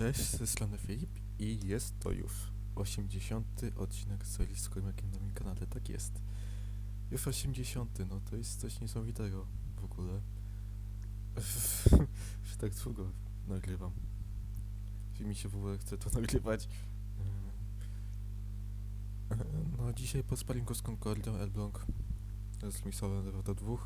Cześć, ze strony Filip i jest to już 80. odcinek serii z Komiakiem na moim kanale, tak jest. Już 80, no to jest coś niesamowitego w ogóle, że tak długo nagrywam. Czy mi się w ogóle chce to nagrywać? Ehm. No dzisiaj po sparingu z Concordią Elbląg z Misowem 2 do 2.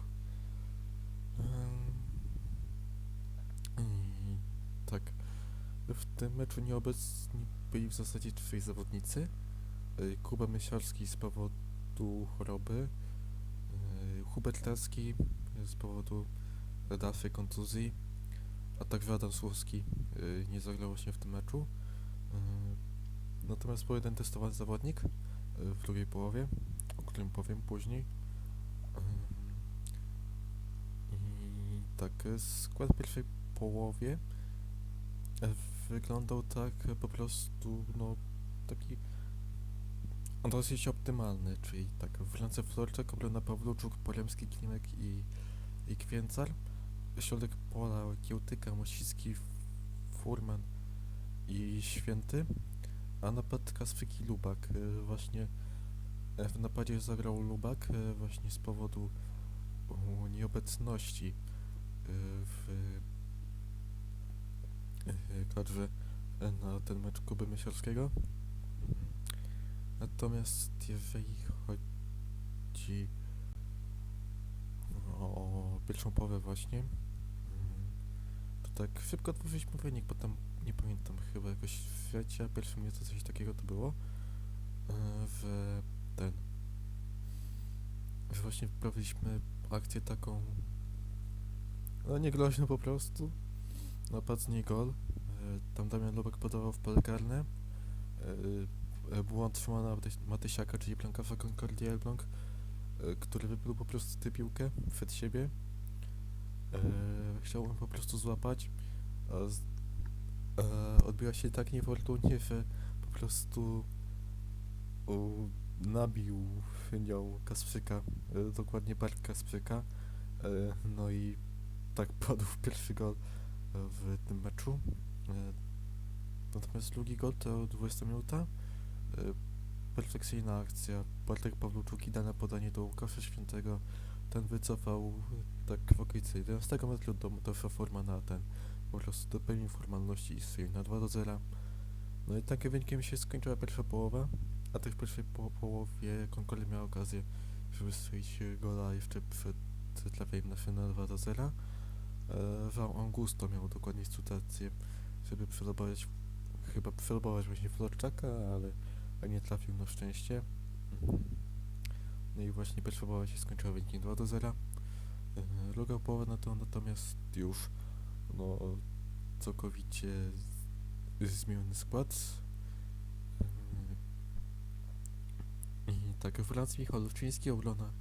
W tym meczu nieobecni byli w zasadzie trzej zawodnicy. Y, Kuba Mysiarski z powodu choroby, y, Hubert Tarski z powodu dalszej kontuzji, a także Adam Słuchowski y, nie zagrał właśnie w tym meczu. Natomiast był jeden testowany zawodnik w drugiej połowie, o którym powiem później. I tak, skład w pierwszej połowie e, wyglądał tak po prostu, no, taki dosyć optymalny, czyli tak, w ręce Florczak, obrona Pawluczuk, Poremski, Klimek i, i Kwięcar, środek pola Kiełtyka, Mosicki, Furman i Święty, a napad Kasprzyk i Lubak, e, właśnie e, w napadzie zagrał Lubak e, właśnie z powodu nieobecności w kadrze e, na ten mecz Kuby Myślarskiego. Mhm. Natomiast jeżeli chodzi o pierwszą połowę właśnie, mm, to tak szybko otworzyliśmy wynik, bo tam nie pamiętam, chyba jakoś w pierwszym minucie coś takiego to było, e, w ten, że właśnie wprowadziliśmy akcję taką, no nie groźną po prostu, napad z niej gol, E, Tam Damian Lubek podawał w pole karne. E, e, Błąd Szymona Matysiaka, czyli bramkarza Concordia Elbląg, który wypluł po prostu tę piłkę przed siebie. Chciałem po prostu złapać, odbiła się tak niefortunnie, że po prostu nabił nią Kasprzyka, dokładnie bark Kasprzyka. No i tak padł pierwszy gol w tym meczu. E, Natomiast drugi gol to 20 minuta. E, Perfekcyjna akcja. Bartek Pawluczuk idealne podanie do Łukasza Świętego. Ten wycofał e, tak w okolicy 11 metru do, do forma na ten. Po prostu dopełnił formalności i strzelił na 2 do 0. No i takim wynikiem się skończyła pierwsza połowa. A też w pierwszej po połowie Concordia miała okazję, żeby strzelić gola jeszcze przed trafieniem na finał 2 do 0. E, Jean Augusto miał dokładnie sytuację, żeby przelobować, chyba przelobować właśnie Florczaka, ale nie trafił na szczęście. No i właśnie pierwsza połowa się skończyła wynikiem 2 do 0. E, Druga połowa no to natomiast już no całkowicie zmieniony skład. E, I tak, Franc Michał Lufczyński, obrona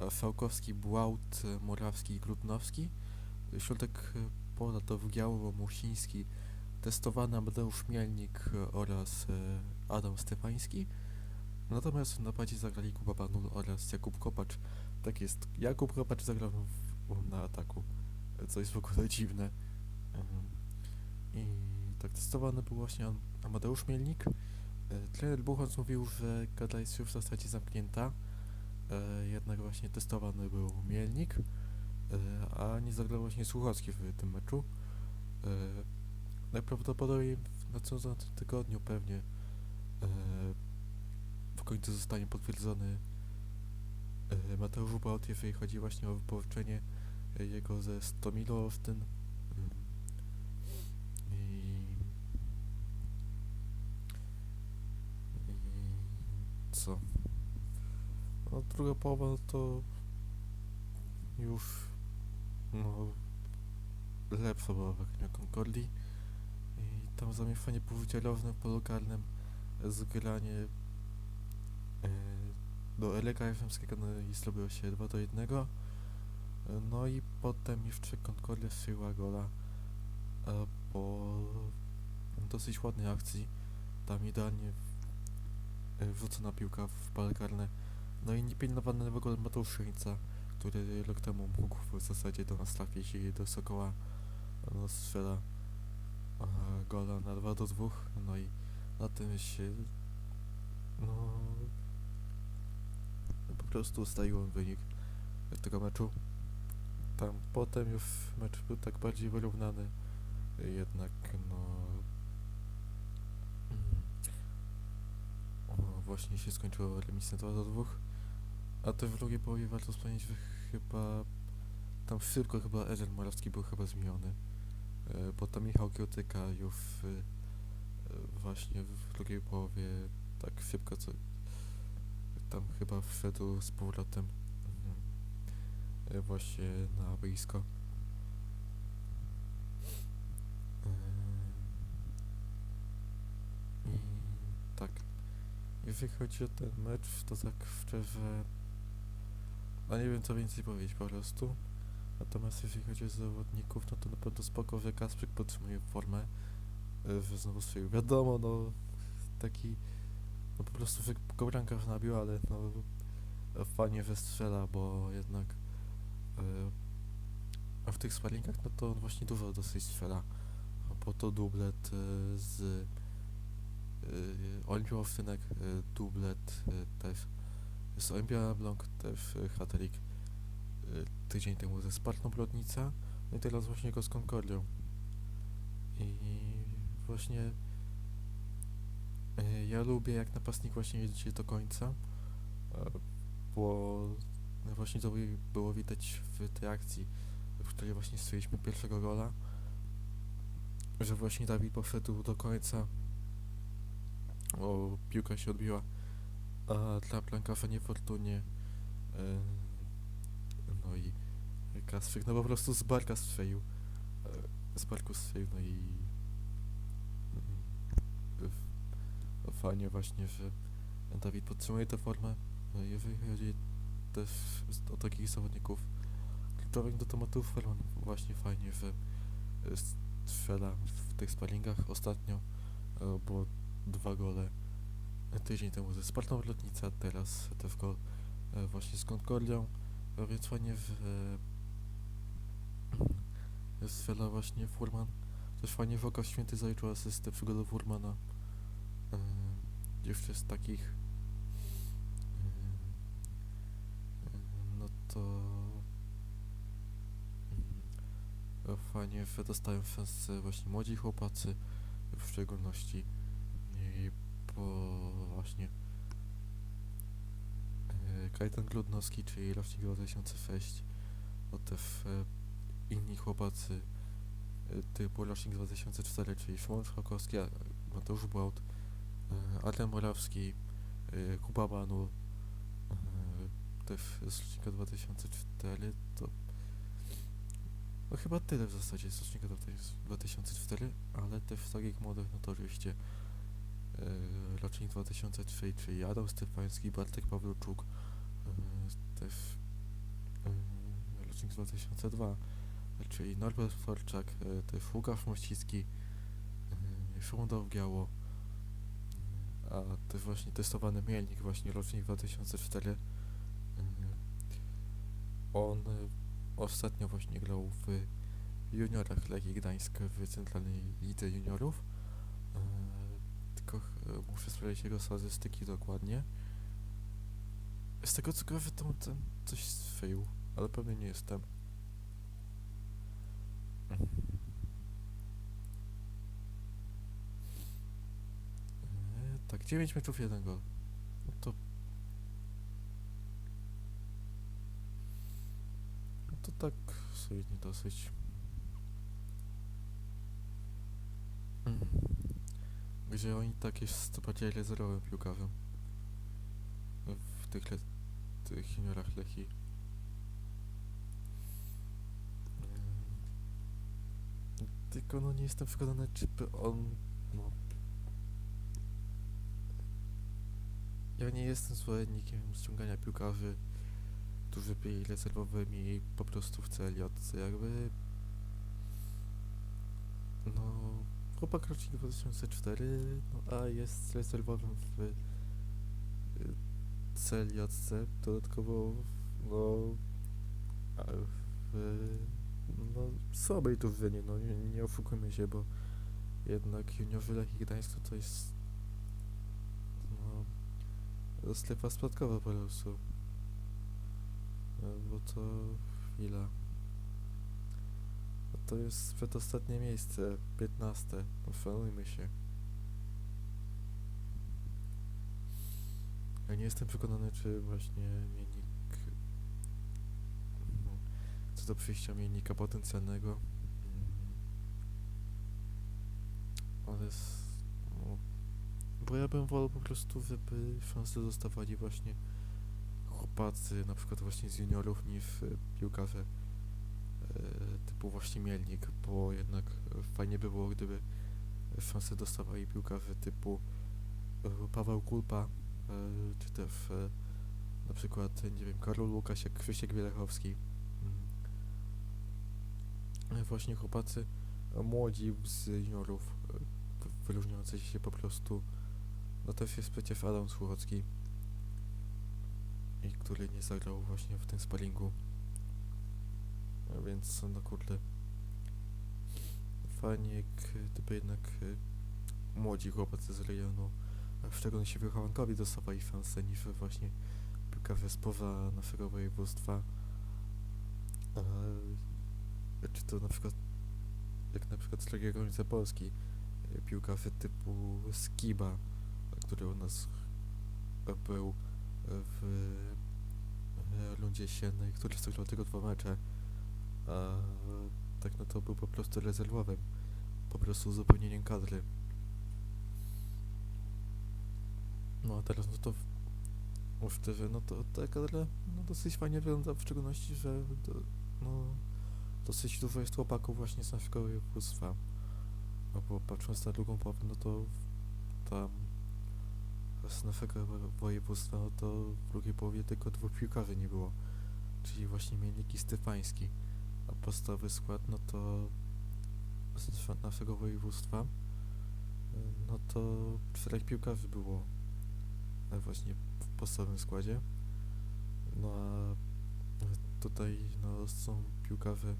e, Fałkowski, Błaut, e, Morawski i Grudnowski. Środek e, pola to Wgiałowo, Musiński, testowany Amadeusz Mielnik e, oraz e, Adam Stefański. Natomiast w napadzie zagrali Kuba Banul oraz Jakub Kopacz. Tak jest, Jakub Kopacz zagrał w, na ataku, co jest w ogóle dziwne. Em, I tak testowany był właśnie Am- Amadeusz Mielnik. Trener Buchholz mówił, że gada jest już w zasadzie zamknięta. Jednak właśnie testowany był Mielnik. A nie zagrał właśnie Słuchowski w tym meczu. E, najprawdopodobniej w nadchodzącym tygodniu pewnie e, w końcu zostanie potwierdzony e, Mateusz Bałt, jeżeli chodzi właśnie o wypożyczenie jego ze Stomilo Olsztyn. Mm. I, I co? No druga połowa no to już no lepsza była w Akademii Concordii. I tam zamieszanie powycielowne w polu karnym, zgranie e, do Eleka Efemskiego no i zrobiło się 2 do 1 no i potem jeszcze Concordia strzeliła gola e, po dosyć ładnej akcji. Tam idealnie e, wrzucona piłka w pole karne. No i niepilnowany w ogóle Mateusz Szyńca który rok temu mógł w zasadzie do nas trafić i do Sokoła no, strzela e, gola na 2 do 2, no i na tym się no po prostu ustalił on wynik tego meczu. Tam potem już mecz był tak bardziej wyrównany, jednak no mm, właśnie się skończyło remisem 2 do 2, a też w drugiej połowie warto wspomnieć, że chyba tam szybko chyba Ezel Morawski był chyba zmieniony, e, bo tam Michał Kiotyka już e, właśnie w drugiej połowie tak szybko co tam chyba wszedł z powrotem e, właśnie na boisko. Tak, jeżeli chodzi o ten mecz, to tak szczerze, no nie wiem co więcej powiedzieć po prostu. Natomiast jeżeli chodzi o zawodników, no to na pewno spoko, że Kasprzyk podtrzymuje formę, e, że znowu strzelił. Wiadomo, no taki, no po prostu, że go bramkarz nabił, ale no fajnie wystrzela, bo jednak e, w tych sparingach, no to on właśnie dużo dosyć strzela. Bo to dublet e, z e, dublet też z Olimpia Blanc, też e, hat-trick e, tydzień temu ze Spartą Brodnica, no i teraz właśnie go z Concordią. I właśnie e, ja lubię jak napastnik właśnie jedzie do końca, e, bo właśnie to by- było widać w tej akcji, w której właśnie strzeliliśmy pierwszego gola, że właśnie Dawid poszedł do końca, o piłka się odbiła, dla bramkarza niefortunnie e, no i Kasprzyk no po prostu z barka strzelił, e, z barku strzelił, no i mm, fajnie właśnie, że Dawid podtrzymuje tę formę, no jeżeli chodzi też o takich zawodników kluczowych do tematu Ferman właśnie fajnie, że e, strzela w tych sparingach ostatnio, bo dwa gole tydzień temu ze Spartą Lotnica, teraz gol e, właśnie z Concordią, więc fajnie, że e, strzela właśnie Furman. Też fajnie w oko Święty zaliczył asystę przy golu Furmana. E, jeszcze z takich no to fajnie, dostają szansę właśnie młodzi chłopacy w szczególności po właśnie e, Kajtan Gludnowski, czyli rocznik 2006 to też e, inni chłopacy e, typu rocznik 2004, czyli Szymon Szkokowski, a- Mateusz Błaut, e, Adam Morawski, Kuba Banu, też z rocznika 2004, to no chyba tyle w zasadzie z rocznika 2004, ale też takich młodych, no to oczywiście e, rocznik 2003, czyli Adam Stefański, Bartek Pawluczuk, e, też e, rocznik 2002, czyli Norbert Florczak, e, też Łukasz Mościcki, e, Szymon Dowgiało, a też właśnie testowany Mielnik, właśnie rocznik 2004. e, On e, ostatnio właśnie grał w juniorach Legii Gdańsk w Centralnej Lidze Juniorów. Sprawdzić jego statystyki dokładnie. Z tego co kojarzę, to ten coś strzelił, ale pewnie nie jestem. E, tak, 9 meczów, 1 gol. No to... No to tak solidnie dosyć. Gdzie oni tak jest bardziej rezerwowym piłkarzem. W tych, le- tych juniorach Lechi. Eee, Tylko no nie jestem przekonany, czy by on... No, ja nie jestem zwolennikiem ściągania piłkarzy, którzy byli rezerwowymi po prostu w CLJ. Jakby... Chłopak rocznik 2004, no a jest rezerwowym w y, CLJC, dodatkowo no w no słabej drużynie, no nie, nie oszukujmy się, bo jednak juniorzy Lechii Gdańsk to jest no, strefa spadkowa po prostu. E, Bo to chwila. To jest przedostatnie miejsce, 15. Uszanujmy się. Ja nie jestem przekonany, czy właśnie mienik. No, co do przyjścia mienika potencjalnego. mm, Ale. No, bo ja bym wolał po prostu, żeby szanse dostawali właśnie chłopacy, na przykład właśnie z juniorów, niż y, piłkarze e, typu właśnie Mielnik, bo jednak e, fajnie by było, gdyby szanse dostawali piłkarze typu e, Paweł Kulpa, e, czy też e, na przykład, nie wiem, Karol Łukasiak, Krzysiek Wielechowski. Mm. E, Właśnie chłopacy e, młodzi z juniorów, e, wyróżniający się po prostu, no też jest przecież Adam Słuchocki, i który nie zagrał właśnie w tym sparingu. Więc no kurde. Fajnie, k- gdyby jednak y, młodzi chłopacy z rejonu, a w szczególności wychowankowi dostawali szansę niż właśnie piłkarze spoza naszego województwa. Czy to na przykład, jak na przykład z granicy Polski, y, piłkarze typu Skiba, który u nas był w e, rundzie siennej, który zagrał tylko dwa mecze, a tak no to był po prostu rezerwowym, po prostu uzupełnieniem kadry. No a teraz no to w- no szczerze, no to ta kadra no dosyć fajnie wygląda, w szczególności, że do, no dosyć dużo jest chłopaków właśnie z naszego województwa. No bo patrząc na drugą połowę, no to tam z naszego wo- województwa, no to w drugiej połowie tylko dwóch piłkarzy nie było, czyli właśnie Mielnik i Stefański, a podstawowy skład, no to z nasz- naszego województwa, no to czterech piłkarzy było e, właśnie w podstawowym składzie, no a tutaj no są piłkarze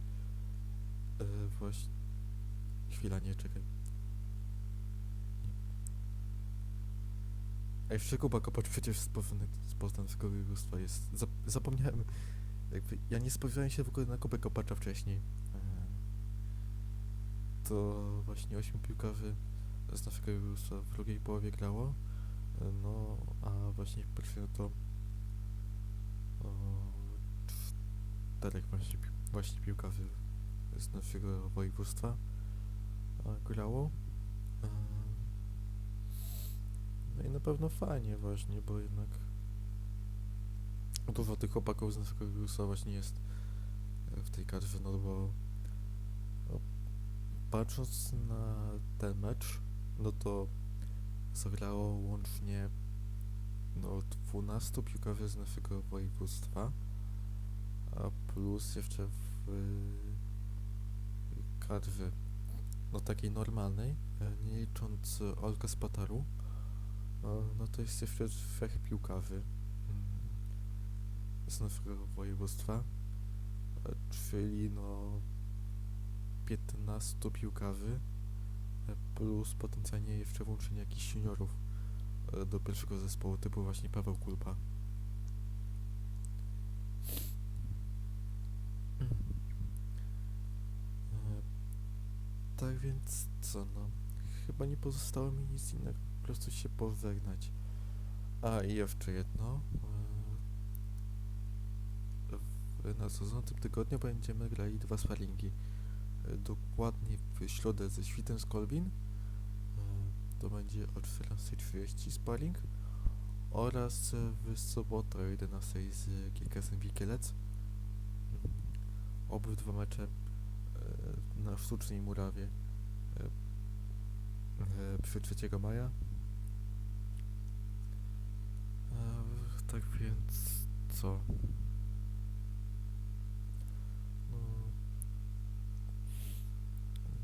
e, właśnie, chwila, nie, czekaj, Ej, Szczekuba Kopacz przecież z poznańskiego województwa jest. Zap zapomniałem. Jakby, ja nie spodziewałem się w ogóle na Kubę Kopacza wcześniej. E, To właśnie ośmiu piłkarzy z naszego województwa w drugiej połowie grało. E, No, a właśnie w pierwszej to o, czterech właśnie, właśnie piłkarzy z naszego województwa e, grało. No i na pewno fajnie właśnie, bo jednak dużo tych chłopaków z naszego województwa właśnie jest e, w tej kadrze, no bo no, patrząc na ten mecz, no to zagrało łącznie no 12 piłkarzy z naszego województwa, a plus jeszcze w y, kadrze no takiej normalnej, e, nie licząc e, Olka z Pataru, no, no to jest jeszcze trzech piłkarzy z naszego województwa, e, czyli no 15 piłkarzy e, plus potencjalnie jeszcze włączenie jakichś juniorów e, do pierwszego zespołu typu właśnie Paweł Kulpa. Tak więc co no, chyba nie pozostało mi nic innego, po prostu się pożegnać. A i jeszcze jedno. E, W nadchodzącym tygodniu będziemy grali dwa sparingi. E, Dokładnie w środę ze Świtem z Kolbin. e, To będzie o 14.30 sparing. Oraz w sobotę o 11.00 z GKS-em Wikielec. Obydwa mecze na sztucznej murawie przy 3 maja. Tak więc co?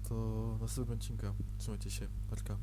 Do następnego odcinka. Trzymajcie się. Parka.